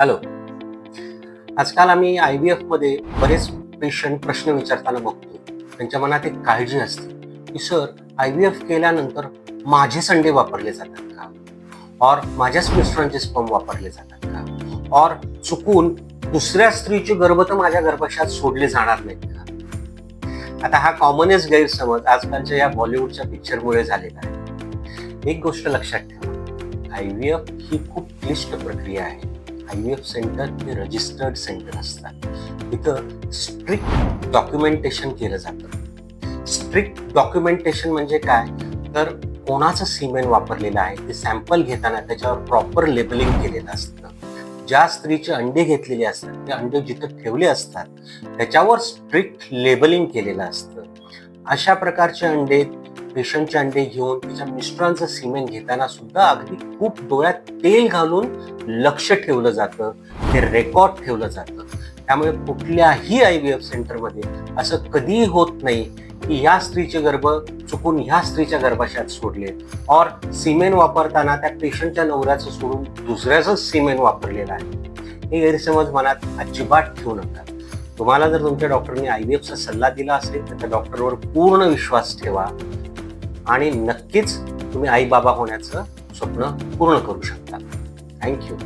Hello आजकाल आम्ही I V एफमध्ये बरेच पेशंट प्रश्न विचारताना बघतो. त्यांच्या मनात एक काळजी असते की सर आय व्ही एफ केल्यानंतर माझे संडे वापरले जातात का? और माझ्याच मिस्टरांचे स्पम वापरले जातात का? और चुकून दुसऱ्या स्त्रीचे गर्भ तर माझ्या गर्भाशयात सोडले जाणार नाहीत का? आता हा कॉमनच गैरसमज आजकालच्या या बॉलिवूडच्या पिक्चरमुळे झालेला आहे. एक गोष्ट लक्षात ठेवा. आय व्ही एफ ही खूप क्लिष्ट प्रक्रिया आहे. आय एफ सेंटर हे रजिस्टर्ड सेंटर असतात. तिथं स्ट्रिक्ट डॉक्युमेंटेशन केलं जातं. स्ट्रिक्ट डॉक्युमेंटेशन म्हणजे काय? तर कोणाचं सिमेंट वापरलेलं आहे ते सॅम्पल घेताना त्याच्यावर प्रॉपर लेबलिंग केलेलं असतं. ज्या स्त्रीचे अंडे घेतलेले असतात ते अंडे जिथं ठेवले असतात त्याच्यावर स्ट्रिक्ट लेबलिंग केलेलं असतं. अशा प्रकारचे अंडे बेसनचे अंडे घेऊन त्याच्या मिस्टरांचं सिमेंट घेताना सुद्धा अगदी खूप डोळ्यात तेल घालून लक्ष ठेवलं जातं. ते रेकॉर्ड ठेवलं जातं. त्यामुळे कुठल्याही आय व्ही एफ सेंटरमध्ये असं कधीही होत नाही की ह्या स्त्रीचे गर्भ चुकून ह्या स्त्रीच्या गर्भाशयात सोडले. और सिमेंट वापरताना त्या पेशंटच्या नवऱ्याचं सोडून दुसऱ्याचं सिमेंट वापरलेलं आहे. हे गैरसमज मनात अजिबात ठेवू नका. तुम्हाला जर तुमच्या डॉक्टरने आय व्ही एफचा सल्ला दिला असेल तर त्या डॉक्टरवर पूर्ण विश्वास ठेवा. आणि नक्कीच तुम्ही आई बाबा होण्याचं स्वप्न पूर्ण करू शकता. थँक्यू